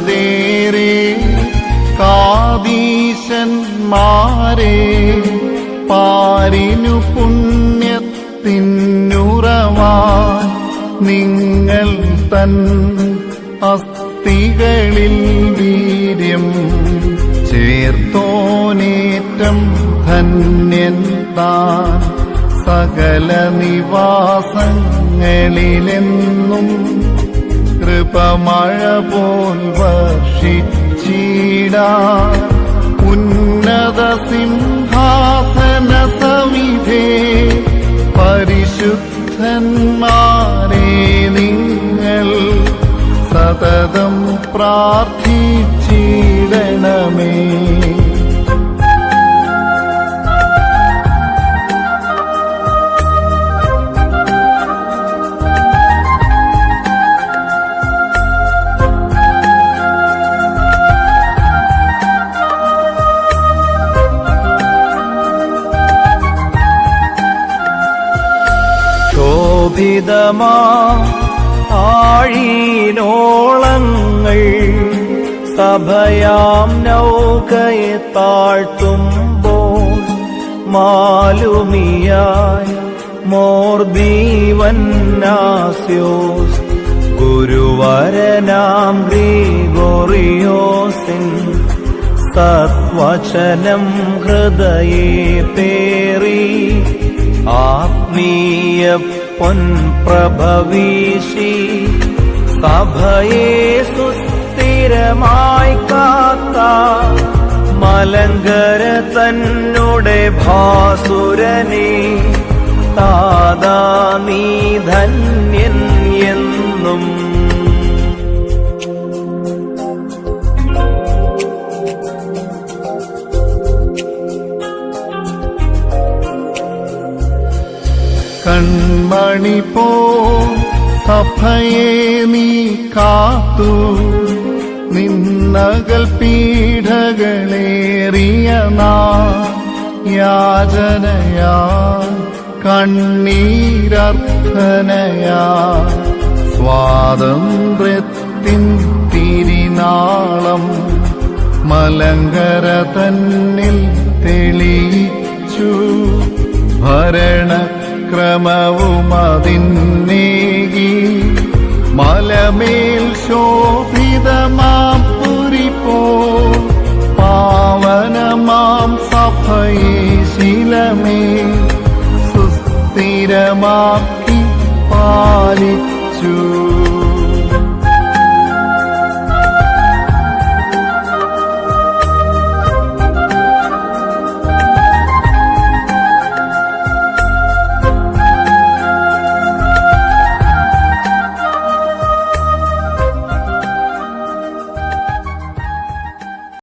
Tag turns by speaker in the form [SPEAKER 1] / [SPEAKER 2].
[SPEAKER 1] കണ്ടതേറെ കാതീശന്മാരെ പാരിനു പുണ്യത്തിന്നുറവാ നിങ്ങൾ തൻ അസ്ഥികളിൽ വീര്യം ചേർത്തോനേറ്റം ധന്യന്താ സകല നിവാസങ്ങളിലെന്നും കൃപമഴ പോൽ വർഷിച്ചിടാ. ഉന്നത സിംഹാസന സവിധേ പരിശുദ്ധന്മാരെ
[SPEAKER 2] ശോഭിതമാ ആഴീനോളങ്ങൾ. സഭയാം നൗകയെ താഴ്ത്തുമ്പോൾ മാലുമിയായി മോർദീവന്നാസ്യോസ് ഗുരുവരനാം ഗ്രീഗോറിയോസിൻ സത്വചനം ഹൃദയേ പേറി ആത്മീയ പൊൻപ്രഭവീശി സഭയെ സുസ്ഥിരമായി കാത്ത മലങ്കര തന്നുടെ ഭാസുരനെ താതാ നീ ധന്യൻ
[SPEAKER 1] കൺമണി പോ സഭയെ നീ കാത്തു. നിന്നകൽ പീഠകളേറിയ നാ യാചനയാ കണ്ണീരർത്ഥനയാ സ്വാതന്ത്ര്യത്തിൻ തിരിനാളം മലങ്കര തന്നിൽ തെളിയിച്ചു. ഭരണക്രമവും അതിന്നേകി മലമേൽ ശോഭിതമാം പുരിപ്പോ പാവനമാം സഭയെ ശിലമേ. സുസ്ഥിരമാക്കി പാലിച്ചു.